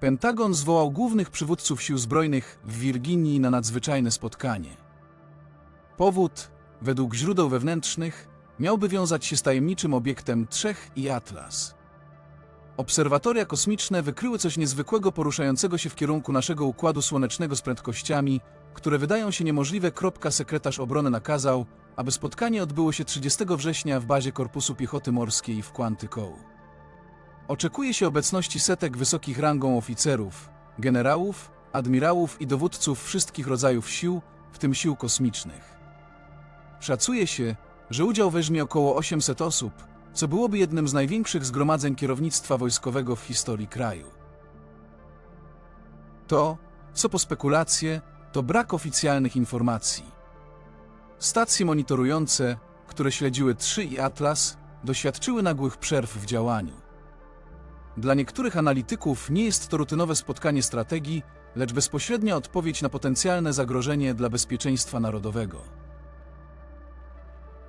Pentagon zwołał głównych przywódców sił zbrojnych w Wirginii na nadzwyczajne spotkanie. Powód, według źródeł wewnętrznych, miałby wiązać się z tajemniczym obiektem Trzech i Atlas. Obserwatoria kosmiczne wykryły coś niezwykłego poruszającego się w kierunku naszego Układu Słonecznego z prędkościami, które wydają się niemożliwe. Sekretarz obrony nakazał, aby spotkanie odbyło się 30 września w bazie Korpusu Piechoty Morskiej w Quantico. Oczekuje się obecności setek wysokich rangą oficerów, generałów, admirałów i dowódców wszystkich rodzajów sił, w tym sił kosmicznych. Szacuje się, że udział weźmie około 800 osób, co byłoby jednym z największych zgromadzeń kierownictwa wojskowego w historii kraju. To, co po spekulacje, to brak oficjalnych informacji. Stacje monitorujące, które śledziły 3 i Atlas, doświadczyły nagłych przerw w działaniu. Dla niektórych analityków nie jest to rutynowe spotkanie strategii, lecz bezpośrednia odpowiedź na potencjalne zagrożenie dla bezpieczeństwa narodowego.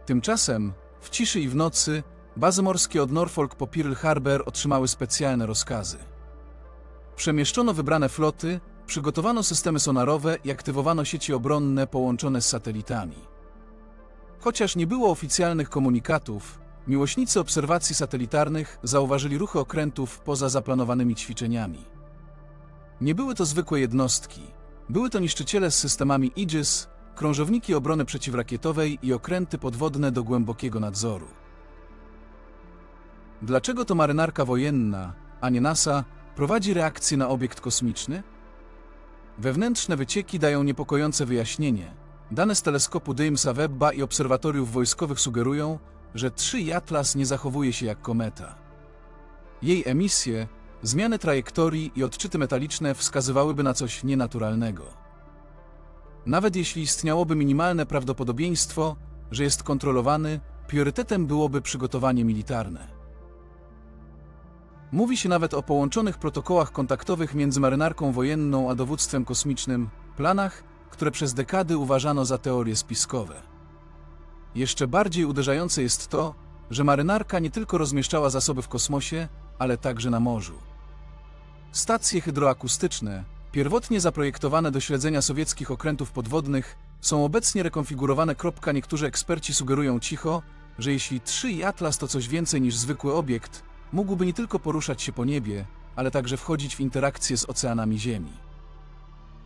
Tymczasem, w ciszy i w nocy, bazy morskie od Norfolk po Pearl Harbor otrzymały specjalne rozkazy. Przemieszczono wybrane floty, przygotowano systemy sonarowe i aktywowano sieci obronne połączone z satelitami. Chociaż nie było oficjalnych komunikatów, miłośnicy obserwacji satelitarnych zauważyli ruchy okrętów poza zaplanowanymi ćwiczeniami. Nie były to zwykłe jednostki. Były to niszczyciele z systemami Aegis, krążowniki obrony przeciwrakietowej i okręty podwodne do głębokiego nadzoru. Dlaczego to marynarka wojenna, a nie NASA, prowadzi reakcję na obiekt kosmiczny? Wewnętrzne wycieki dają niepokojące wyjaśnienie. Dane z teleskopu Jamesa Webba i obserwatoriów wojskowych sugerują, że 3 i Atlas nie zachowuje się jak kometa. Jej emisje, zmiany trajektorii i odczyty metaliczne wskazywałyby na coś nienaturalnego. Nawet jeśli istniałoby minimalne prawdopodobieństwo, że jest kontrolowany, priorytetem byłoby przygotowanie militarne. Mówi się nawet o połączonych protokołach kontaktowych między marynarką wojenną a dowództwem kosmicznym, planach, które przez dekady uważano za teorie spiskowe. Jeszcze bardziej uderzające jest to, że marynarka nie tylko rozmieszczała zasoby w kosmosie, ale także na morzu. Stacje hydroakustyczne, pierwotnie zaprojektowane do śledzenia sowieckich okrętów podwodnych, są obecnie rekonfigurowane. Niektórzy eksperci sugerują cicho, że jeśli 3 i Atlas to coś więcej niż zwykły obiekt, mógłby nie tylko poruszać się po niebie, ale także wchodzić w interakcję z oceanami Ziemi.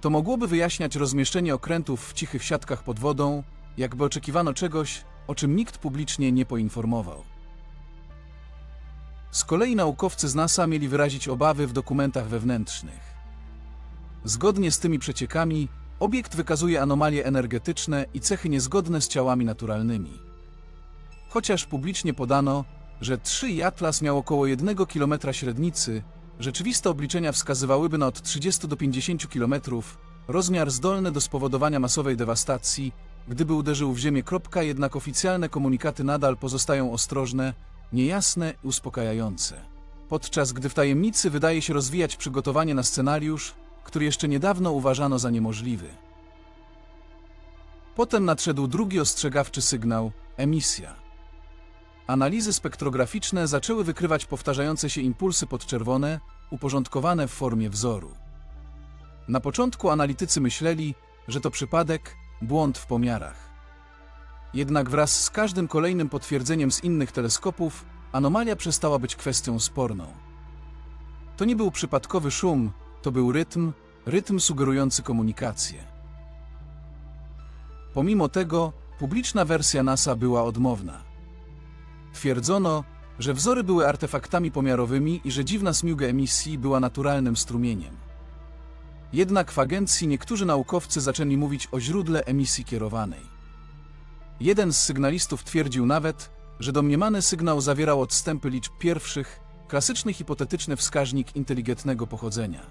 To mogłoby wyjaśniać rozmieszczenie okrętów w cichych siatkach pod wodą, jakby oczekiwano czegoś, o czym nikt publicznie nie poinformował. Z kolei naukowcy z NASA mieli wyrazić obawy w dokumentach wewnętrznych. Zgodnie z tymi przeciekami, obiekt wykazuje anomalie energetyczne i cechy niezgodne z ciałami naturalnymi. Chociaż publicznie podano, że 3 i Atlas miał około 1 km średnicy, rzeczywiste obliczenia wskazywałyby na od 30 do 50 km, rozmiar zdolny do spowodowania masowej dewastacji, gdyby uderzył w ziemię. Kropka, Jednak oficjalne komunikaty nadal pozostają ostrożne, niejasne i uspokajające. Podczas gdy w tajemnicy wydaje się rozwijać przygotowanie na scenariusz, który jeszcze niedawno uważano za niemożliwy. Potem nadszedł drugi ostrzegawczy sygnał emisja. Analizy spektrograficzne zaczęły wykrywać powtarzające się impulsy podczerwone, uporządkowane w formie wzoru. Na początku analitycy myśleli, że to przypadek, błąd w pomiarach. Jednak wraz z każdym kolejnym potwierdzeniem z innych teleskopów, anomalia przestała być kwestią sporną. To nie był przypadkowy szum, to był rytm, rytm sugerujący komunikację. Pomimo tego, publiczna wersja NASA była odmowna. Twierdzono, że wzory były artefaktami pomiarowymi i że dziwna smiuga emisji była naturalnym strumieniem. Jednak w agencji niektórzy naukowcy zaczęli mówić o źródle emisji kierowanej. Jeden z sygnalistów twierdził nawet, że domniemany sygnał zawierał odstępy liczb pierwszych, klasyczny hipotetyczny wskaźnik inteligentnego pochodzenia.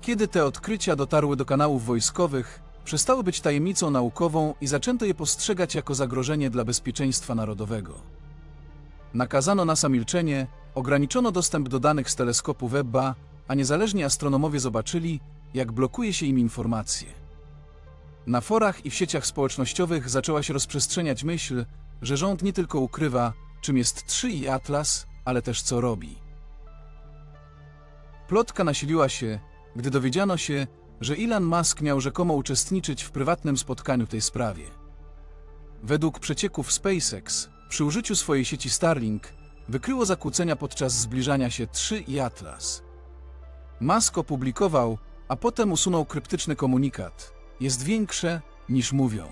Kiedy te odkrycia dotarły do kanałów wojskowych, przestały być tajemnicą naukową i zaczęto je postrzegać jako zagrożenie dla bezpieczeństwa narodowego. Nakazano NASA milczenie, ograniczono dostęp do danych z teleskopu Webba, a niezależni astronomowie zobaczyli, jak blokuje się im informacje. Na forach i w sieciach społecznościowych zaczęła się rozprzestrzeniać myśl, że rząd nie tylko ukrywa, czym jest 3 i Atlas, ale też co robi. Plotka nasiliła się, gdy dowiedziano się, że Elon Musk miał rzekomo uczestniczyć w prywatnym spotkaniu w tej sprawie. Według przecieków SpaceX, przy użyciu swojej sieci Starlink, wykryło zakłócenia podczas zbliżania się 3 i Atlas. Musk opublikował, a potem usunął kryptyczny komunikat. Jest większe, niż mówią.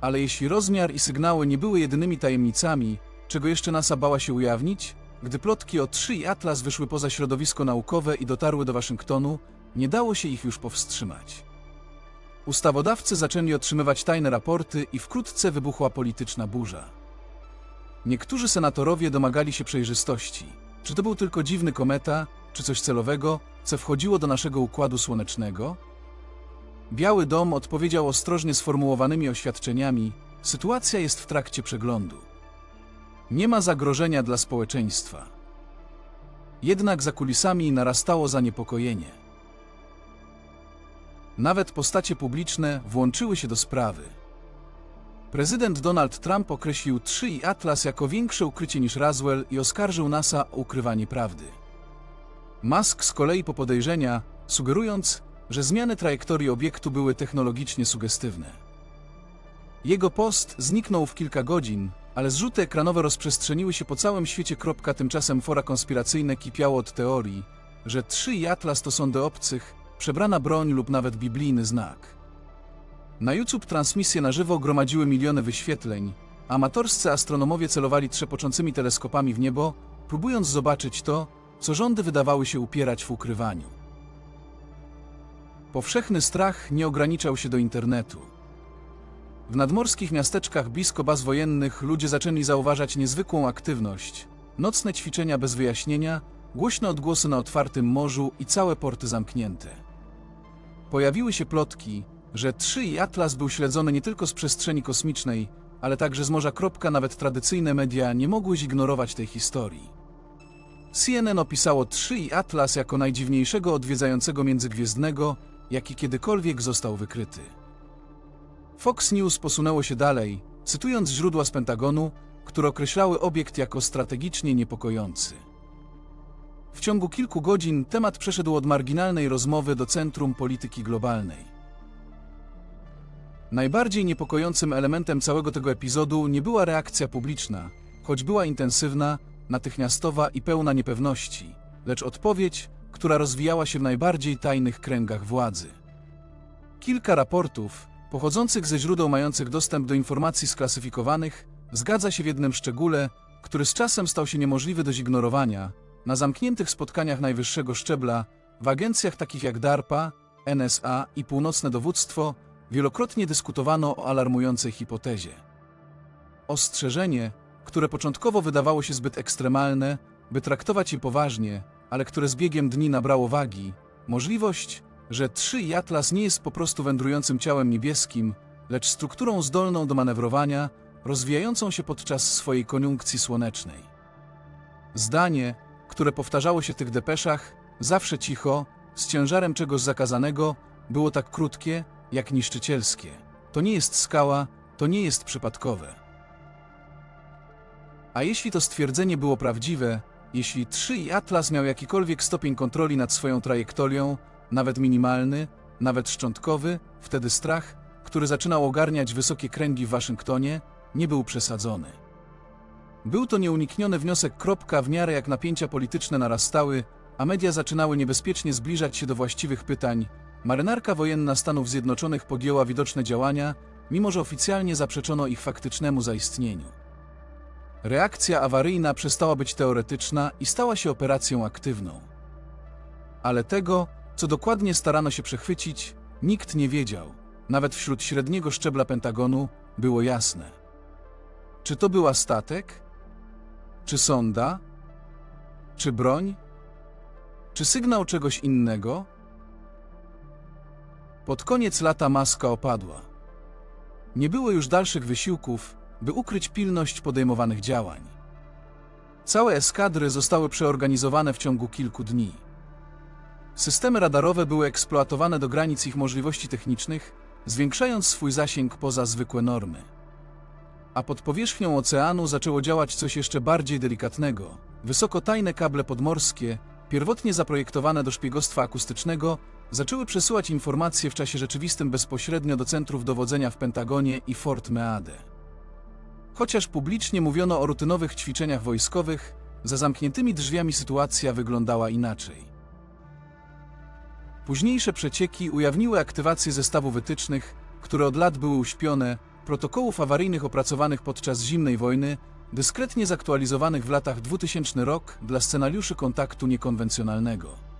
Ale jeśli rozmiar i sygnały nie były jedynymi tajemnicami, czego jeszcze NASA bała się ujawnić, gdy plotki o 3 i Atlas wyszły poza środowisko naukowe i dotarły do Waszyngtonu, nie dało się ich już powstrzymać. Ustawodawcy zaczęli otrzymywać tajne raporty i wkrótce wybuchła polityczna burza. Niektórzy senatorowie domagali się przejrzystości. Czy to był tylko dziwny kometa, czy coś celowego, co wchodziło do naszego układu słonecznego? Biały Dom odpowiedział ostrożnie sformułowanymi oświadczeniami: Sytuacja jest w trakcie przeglądu. Nie ma zagrożenia dla społeczeństwa. Jednak za kulisami narastało zaniepokojenie. Nawet postacie publiczne włączyły się do sprawy. Prezydent Donald Trump określił 3 i Atlas jako większe ukrycie niż Roswell i oskarżył NASA o ukrywanie prawdy. Musk z kolei po podejrzenia, sugerując, że zmiany trajektorii obiektu były technologicznie sugestywne. Jego post zniknął w kilka godzin, ale zrzuty ekranowe rozprzestrzeniły się po całym świecie. Tymczasem fora konspiracyjne kipiało od teorii, że 3 i Atlas to sądy obcych, przebrana broń lub nawet biblijny znak. Na YouTube transmisje na żywo gromadziły miliony wyświetleń, amatorscy astronomowie celowali trzepoczącymi teleskopami w niebo, próbując zobaczyć to, co rządy wydawały się upierać w ukrywaniu. Powszechny strach nie ograniczał się do internetu. W nadmorskich miasteczkach blisko baz wojennych ludzie zaczęli zauważać niezwykłą aktywność, nocne ćwiczenia bez wyjaśnienia, głośne odgłosy na otwartym morzu i całe porty zamknięte. Pojawiły się plotki, że 3 i Atlas był śledzony nie tylko z przestrzeni kosmicznej, ale także z morza. Kropka, Nawet tradycyjne media nie mogły zignorować tej historii. CNN opisało 3 i Atlas jako najdziwniejszego odwiedzającego międzygwiezdnego, jaki kiedykolwiek został wykryty. Fox News posunęło się dalej, cytując źródła z Pentagonu, które określały obiekt jako strategicznie niepokojący. W ciągu kilku godzin temat przeszedł od marginalnej rozmowy do centrum polityki globalnej. Najbardziej niepokojącym elementem całego tego epizodu nie była reakcja publiczna, choć była intensywna, natychmiastowa i pełna niepewności, lecz odpowiedź, która rozwijała się w najbardziej tajnych kręgach władzy. Kilka raportów, pochodzących ze źródeł mających dostęp do informacji sklasyfikowanych, zgadza się w jednym szczególe, który z czasem stał się niemożliwy do zignorowania. Na zamkniętych spotkaniach najwyższego szczebla, w agencjach takich jak DARPA, NSA i Północne Dowództwo, wielokrotnie dyskutowano o alarmującej hipotezie. Ostrzeżenie, które początkowo wydawało się zbyt ekstremalne, by traktować je poważnie, ale które z biegiem dni nabrało wagi, możliwość, że 3 i Atlas nie jest po prostu wędrującym ciałem niebieskim, lecz strukturą zdolną do manewrowania, rozwijającą się podczas swojej koniunkcji słonecznej. Zdanie, które powtarzało się w tych depeszach, zawsze cicho, z ciężarem czegoś zakazanego, było tak krótkie, jak niszczycielskie. To nie jest skała, to nie jest przypadkowe. A jeśli to stwierdzenie było prawdziwe, jeśli 3 i Atlas miał jakikolwiek stopień kontroli nad swoją trajektorią, nawet minimalny, nawet szczątkowy, wtedy strach, który zaczynał ogarniać wysokie kręgi w Waszyngtonie, nie był przesadzony. Był to nieunikniony wniosek. Kropka, w miarę jak napięcia polityczne narastały, a media zaczynały niebezpiecznie zbliżać się do właściwych pytań, marynarka wojenna Stanów Zjednoczonych podjęła widoczne działania, mimo że oficjalnie zaprzeczono ich faktycznemu zaistnieniu. Reakcja awaryjna przestała być teoretyczna i stała się operacją aktywną. Ale tego, co dokładnie starano się przechwycić, nikt nie wiedział. Nawet wśród średniego szczebla Pentagonu było jasne. Czy to była statek? Czy sonda? Czy broń? Czy sygnał czegoś innego? Pod koniec lata maska opadła. Nie było już dalszych wysiłków, by ukryć pilność podejmowanych działań. Całe eskadry zostały przeorganizowane w ciągu kilku dni. Systemy radarowe były eksploatowane do granic ich możliwości technicznych, zwiększając swój zasięg poza zwykłe normy. A pod powierzchnią oceanu zaczęło działać coś jeszcze bardziej delikatnego wysokotajne kable podmorskie, pierwotnie zaprojektowane do szpiegostwa akustycznego, zaczęły przesyłać informacje w czasie rzeczywistym bezpośrednio do centrów dowodzenia w Pentagonie i Fort Meade. Chociaż publicznie mówiono o rutynowych ćwiczeniach wojskowych, za zamkniętymi drzwiami sytuacja wyglądała inaczej. Późniejsze przecieki ujawniły aktywację zestawu wytycznych, które od lat były uśpione, protokołów awaryjnych opracowanych podczas zimnej wojny, dyskretnie zaktualizowanych w latach 2000 rok dla scenariuszy kontaktu niekonwencjonalnego.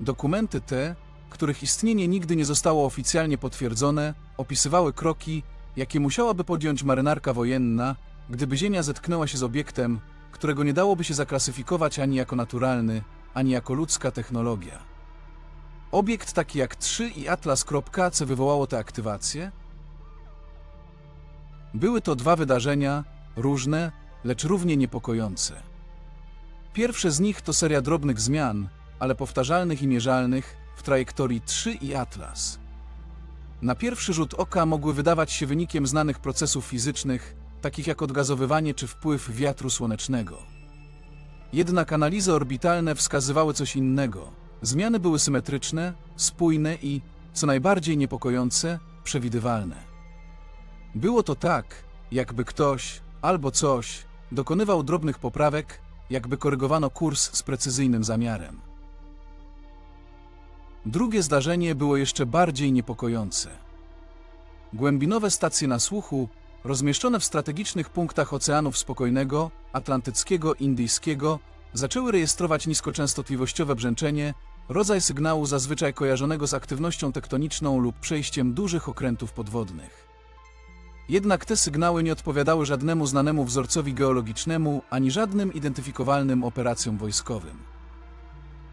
Dokumenty te, których istnienie nigdy nie zostało oficjalnie potwierdzone, opisywały kroki, jakie musiałaby podjąć marynarka wojenna, gdyby Ziemia zetknęła się z obiektem, którego nie dałoby się zaklasyfikować ani jako naturalny, ani jako ludzka technologia. Obiekt taki jak 3 i Atlas.c wywołało tę aktywację? Były to dwa wydarzenia, różne, lecz równie niepokojące. Pierwsze z nich to seria drobnych zmian, ale powtarzalnych i mierzalnych, w trajektorii 3 i Atlas. Na pierwszy rzut oka mogły wydawać się wynikiem znanych procesów fizycznych, takich jak odgazowywanie czy wpływ wiatru słonecznego. Jednak analizy orbitalne wskazywały coś innego. Zmiany były symetryczne, spójne i, co najbardziej niepokojące, przewidywalne. Było to tak, jakby ktoś albo coś dokonywał drobnych poprawek, jakby korygowano kurs z precyzyjnym zamiarem. Drugie zdarzenie było jeszcze bardziej niepokojące. Głębinowe stacje nasłuchu, rozmieszczone w strategicznych punktach Oceanów Spokojnego, Atlantyckiego, Indyjskiego, zaczęły rejestrować niskoczęstotliwościowe brzęczenie, rodzaj sygnału zazwyczaj kojarzonego z aktywnością tektoniczną lub przejściem dużych okrętów podwodnych. Jednak te sygnały nie odpowiadały żadnemu znanemu wzorcowi geologicznemu ani żadnym identyfikowalnym operacjom wojskowym.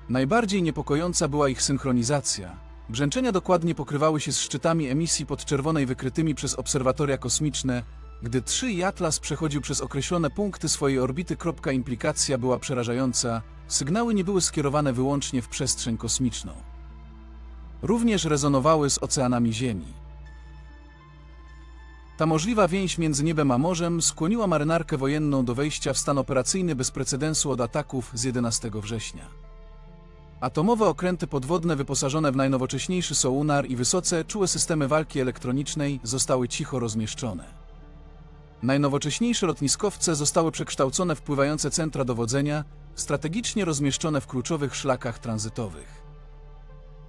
Najbardziej niepokojąca była ich synchronizacja. Brzęczenia dokładnie pokrywały się z szczytami emisji podczerwonej wykrytymi przez obserwatoria kosmiczne, gdy 3 i Atlas przechodził przez określone punkty swojej orbity. Implikacja była przerażająca, sygnały nie były skierowane wyłącznie w przestrzeń kosmiczną. Również rezonowały z oceanami Ziemi. Ta możliwa więź między niebem a morzem skłoniła marynarkę wojenną do wejścia w stan operacyjny bez precedensu od ataków z 11 września. Atomowe okręty podwodne wyposażone w najnowocześniejszy sonar i wysoce czułe systemy walki elektronicznej zostały cicho rozmieszczone. Najnowocześniejsze lotniskowce zostały przekształcone w pływające centra dowodzenia, strategicznie rozmieszczone w kluczowych szlakach tranzytowych.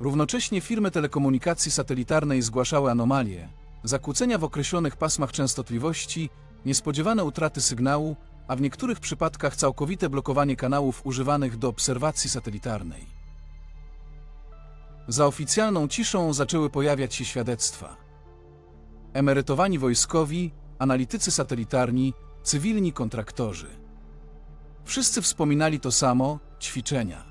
Równocześnie firmy telekomunikacji satelitarnej zgłaszały anomalie, zakłócenia w określonych pasmach częstotliwości, niespodziewane utraty sygnału, a w niektórych przypadkach całkowite blokowanie kanałów używanych do obserwacji satelitarnej. Za oficjalną ciszą zaczęły pojawiać się świadectwa. Emerytowani wojskowi, analitycy satelitarni, cywilni kontraktorzy. Wszyscy wspominali to samo ćwiczenia.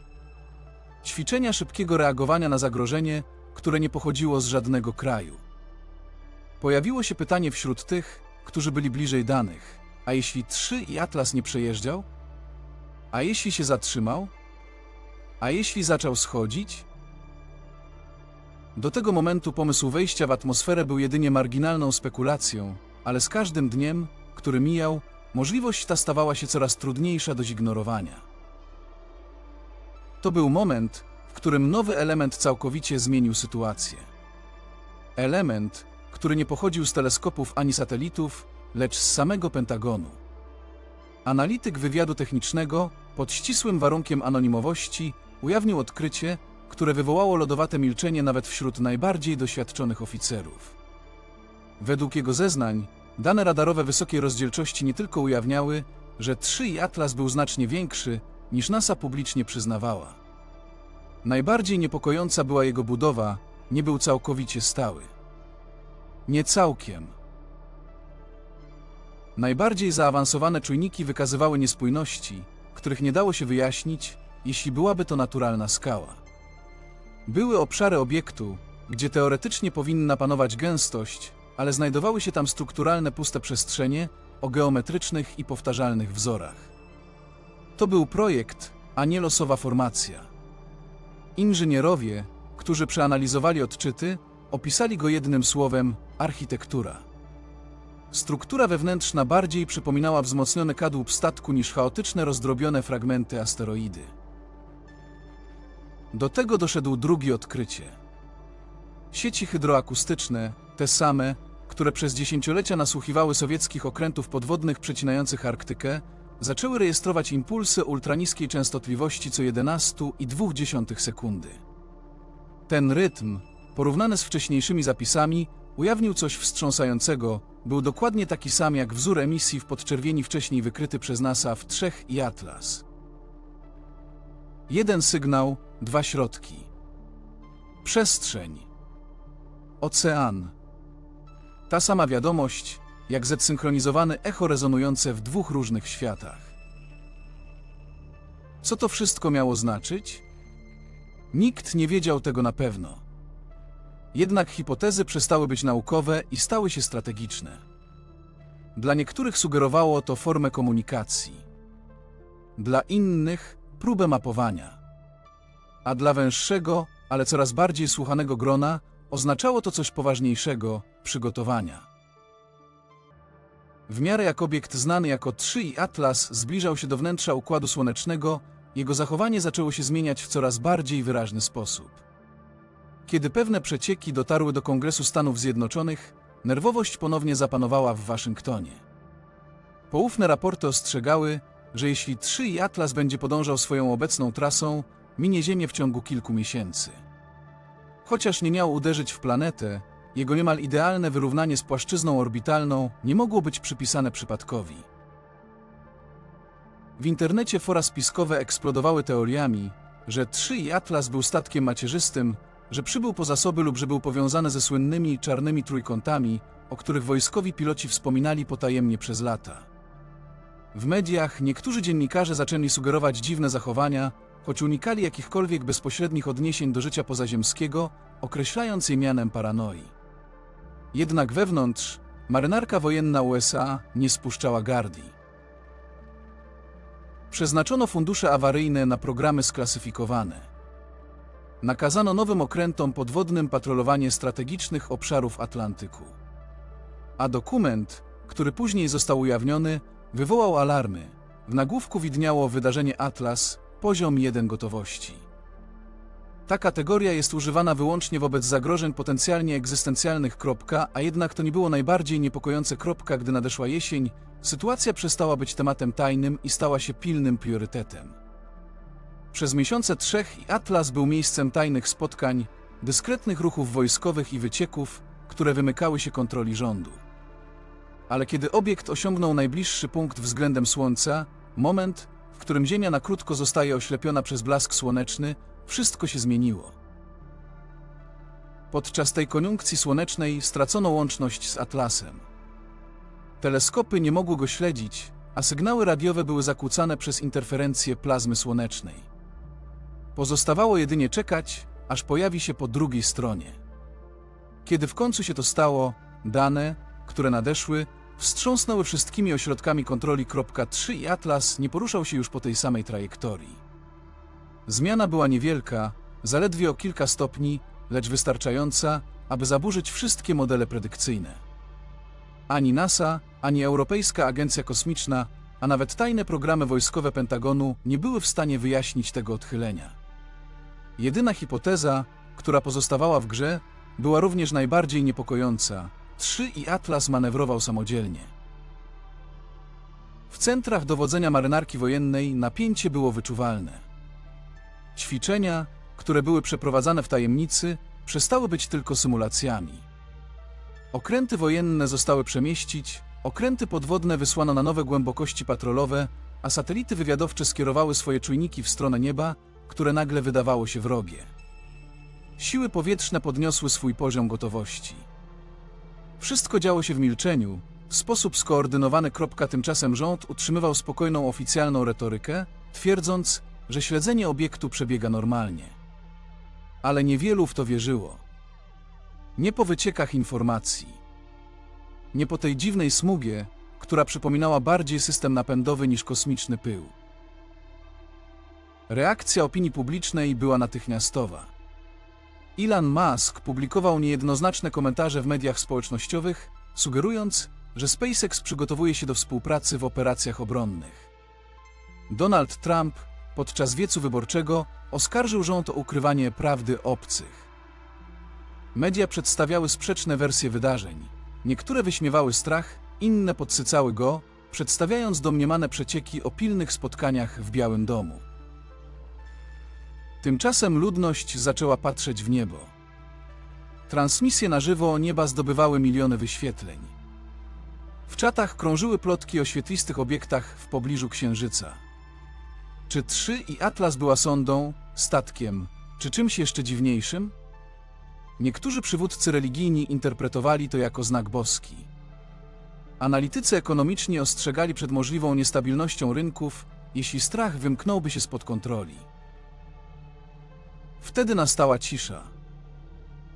Ćwiczenia szybkiego reagowania na zagrożenie, które nie pochodziło z żadnego kraju. Pojawiło się pytanie wśród tych, którzy byli bliżej danych: a jeśli 3 i Atlas nie przejeżdżał? A jeśli się zatrzymał? A jeśli zaczął schodzić? Do tego momentu pomysł wejścia w atmosferę był jedynie marginalną spekulacją, ale z każdym dniem, który mijał, możliwość ta stawała się coraz trudniejsza do zignorowania. To był moment, w którym nowy element całkowicie zmienił sytuację. Element, który nie pochodził z teleskopów ani satelitów, lecz z samego Pentagonu. Analityk wywiadu technicznego, pod ścisłym warunkiem anonimowości, ujawnił odkrycie, które wywołało lodowate milczenie nawet wśród najbardziej doświadczonych oficerów. Według jego zeznań, dane radarowe wysokiej rozdzielczości nie tylko ujawniały, że 3 i Atlas był znacznie większy, niż NASA publicznie przyznawała. Najbardziej niepokojąca była jego budowa, nie był całkowicie stały. Nie całkiem. Najbardziej zaawansowane czujniki wykazywały niespójności, których nie dało się wyjaśnić, jeśli byłaby to naturalna skała. Były obszary obiektu, gdzie teoretycznie powinna panować gęstość, ale znajdowały się tam strukturalne puste przestrzenie o geometrycznych i powtarzalnych wzorach. To był projekt, a nie losowa formacja. Inżynierowie, którzy przeanalizowali odczyty, opisali go jednym słowem architektura. Struktura wewnętrzna bardziej przypominała wzmocniony kadłub statku niż chaotyczne, rozdrobione fragmenty asteroidy. Do tego doszedł drugi odkrycie. Sieci hydroakustyczne, te same, które przez dziesięciolecia nasłuchiwały sowieckich okrętów podwodnych przecinających Arktykę, zaczęły rejestrować impulsy ultraniskiej częstotliwości co 11,2 sekundy. Ten rytm, porównany z wcześniejszymi zapisami, ujawnił coś wstrząsającego, był dokładnie taki sam jak wzór emisji w podczerwieni wcześniej wykryty przez NASA w Trzech i Atlas. Jeden sygnał, dwa środki. Przestrzeń. Ocean. Ta sama wiadomość, jak zedsynchronizowany echo rezonujące w dwóch różnych światach. Co to wszystko miało znaczyć? Nikt nie wiedział tego na pewno. Jednak hipotezy przestały być naukowe i stały się strategiczne. Dla niektórych sugerowało to formę komunikacji, dla innych próbę mapowania, a dla węższego, ale coraz bardziej słuchanego grona oznaczało to coś poważniejszego przygotowania. W miarę jak obiekt znany jako 3 i Atlas zbliżał się do wnętrza Układu Słonecznego, jego zachowanie zaczęło się zmieniać w coraz bardziej wyraźny sposób. Kiedy pewne przecieki dotarły do Kongresu Stanów Zjednoczonych, nerwowość ponownie zapanowała w Waszyngtonie. Poufne raporty ostrzegały, że jeśli 3 i Atlas będzie podążał swoją obecną trasą, minie Ziemię w ciągu kilku miesięcy. Chociaż nie miał uderzyć w planetę, jego niemal idealne wyrównanie z płaszczyzną orbitalną nie mogło być przypisane przypadkowi. W internecie fora spiskowe eksplodowały teoriami, że 3 i Atlas był statkiem macierzystym, że przybył po zasoby lub że był powiązany ze słynnymi czarnymi trójkątami, o których wojskowi piloci wspominali potajemnie przez lata. W mediach niektórzy dziennikarze zaczęli sugerować dziwne zachowania, choć unikali jakichkolwiek bezpośrednich odniesień do życia pozaziemskiego, określając je mianem paranoi. Jednak wewnątrz marynarka wojenna USA nie spuszczała gardii. Przeznaczono fundusze awaryjne na programy sklasyfikowane. Nakazano nowym okrętom podwodnym patrolowanie strategicznych obszarów Atlantyku. A dokument, który później został ujawniony, wywołał alarmy. W nagłówku widniało wydarzenie Atlas, poziom 1 gotowości. Ta kategoria jest używana wyłącznie wobec zagrożeń potencjalnie egzystencjalnych. Kropka, a jednak to nie było najbardziej niepokojące. Kropka, gdy nadeszła jesień, sytuacja przestała być tematem tajnym i stała się pilnym priorytetem. Przez miesiące trzech Atlas był miejscem tajnych spotkań, dyskretnych ruchów wojskowych i wycieków, które wymykały się kontroli rządu. Ale kiedy obiekt osiągnął najbliższy punkt względem Słońca, moment, w którym Ziemia na krótko zostaje oślepiona przez blask słoneczny, wszystko się zmieniło. Podczas tej koniunkcji słonecznej stracono łączność z Atlasem. Teleskopy nie mogły go śledzić, a sygnały radiowe były zakłócane przez interferencję plazmy słonecznej. Pozostawało jedynie czekać, aż pojawi się po drugiej stronie. Kiedy w końcu się to stało, dane, które nadeszły, wstrząsnęły wszystkimi ośrodkami kontroli. 3 i Atlas nie poruszał się już po tej samej trajektorii. Zmiana była niewielka, zaledwie o kilka stopni, lecz wystarczająca, aby zaburzyć wszystkie modele predykcyjne. Ani NASA, ani Europejska Agencja Kosmiczna, a nawet tajne programy wojskowe Pentagonu nie były w stanie wyjaśnić tego odchylenia. Jedyna hipoteza, która pozostawała w grze, była również najbardziej niepokojąca. 3 i Atlas manewrował samodzielnie. W centrach dowodzenia marynarki wojennej napięcie było wyczuwalne. Ćwiczenia, które były przeprowadzane w tajemnicy, przestały być tylko symulacjami. Okręty wojenne zostały przemieścić, okręty podwodne wysłano na nowe głębokości patrolowe, a satelity wywiadowcze skierowały swoje czujniki w stronę nieba, które nagle wydawało się wrogie. Siły powietrzne podniosły swój poziom gotowości. Wszystko działo się w milczeniu, w sposób skoordynowany. Tymczasem rząd utrzymywał spokojną oficjalną retorykę, twierdząc, że śledzenie obiektu przebiega normalnie. Ale niewielu w to wierzyło. Nie po wyciekach informacji. Nie po tej dziwnej smugie, która przypominała bardziej system napędowy niż kosmiczny pył. Reakcja opinii publicznej była natychmiastowa. Elon Musk publikował niejednoznaczne komentarze w mediach społecznościowych, sugerując, że SpaceX przygotowuje się do współpracy w operacjach obronnych. Donald Trump podczas wiecu wyborczego oskarżył rząd o ukrywanie prawdy obcych. Media przedstawiały sprzeczne wersje wydarzeń. Niektóre wyśmiewały strach, inne podsycały go, przedstawiając domniemane przecieki o pilnych spotkaniach w Białym Domu. Tymczasem ludność zaczęła patrzeć w niebo. Transmisje na żywo nieba zdobywały miliony wyświetleń. W czatach krążyły plotki o świetlistych obiektach w pobliżu Księżyca. Czy trzy i Atlas była sondą, statkiem, czy czymś jeszcze dziwniejszym? Niektórzy przywódcy religijni interpretowali to jako znak boski. Analitycy ekonomiczni ostrzegali przed możliwą niestabilnością rynków, jeśli strach wymknąłby się spod kontroli. Wtedy nastała cisza.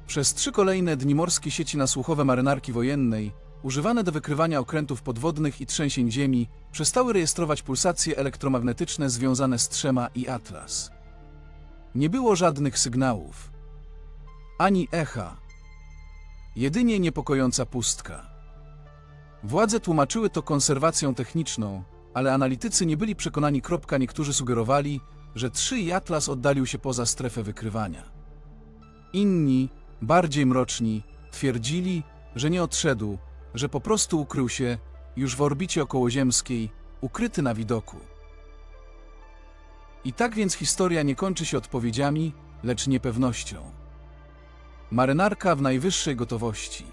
Przez trzy kolejne dni morskie sieci nasłuchowe marynarki wojennej, używane do wykrywania okrętów podwodnych i trzęsień ziemi, przestały rejestrować pulsacje elektromagnetyczne związane z trzema i Atlas. Nie było żadnych sygnałów, ani echa, jedynie niepokojąca pustka. Władze tłumaczyły to konserwacją techniczną, ale analitycy nie byli przekonani. Kropka, Niektórzy sugerowali, że 3 i Atlas oddalił się poza strefę wykrywania. Inni, bardziej mroczni, twierdzili, że nie odszedł, że po prostu ukrył się już w orbicie okołoziemskiej, ukryty na widoku. I tak więc historia nie kończy się odpowiedziami, lecz niepewnością. Marynarka w najwyższej gotowości.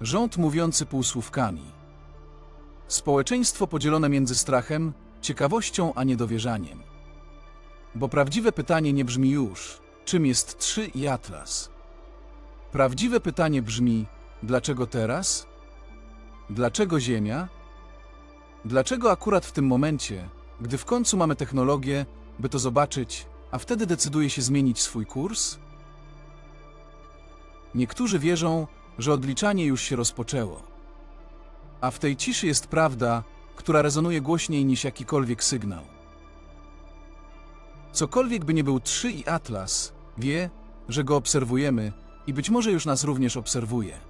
Rząd mówiący półsłówkami. Społeczeństwo podzielone między strachem, ciekawością a niedowierzaniem. Bo prawdziwe pytanie nie brzmi już, czym jest trzy i Atlas. Prawdziwe pytanie brzmi, dlaczego teraz? Dlaczego Ziemia? Dlaczego akurat w tym momencie, gdy w końcu mamy technologię, by to zobaczyć, a wtedy decyduje się zmienić swój kurs? Niektórzy wierzą, że odliczanie już się rozpoczęło. A w tej ciszy jest prawda, która rezonuje głośniej niż jakikolwiek sygnał. Cokolwiek by nie był trzy i Atlas, wie, że go obserwujemy i być może już nas również obserwuje.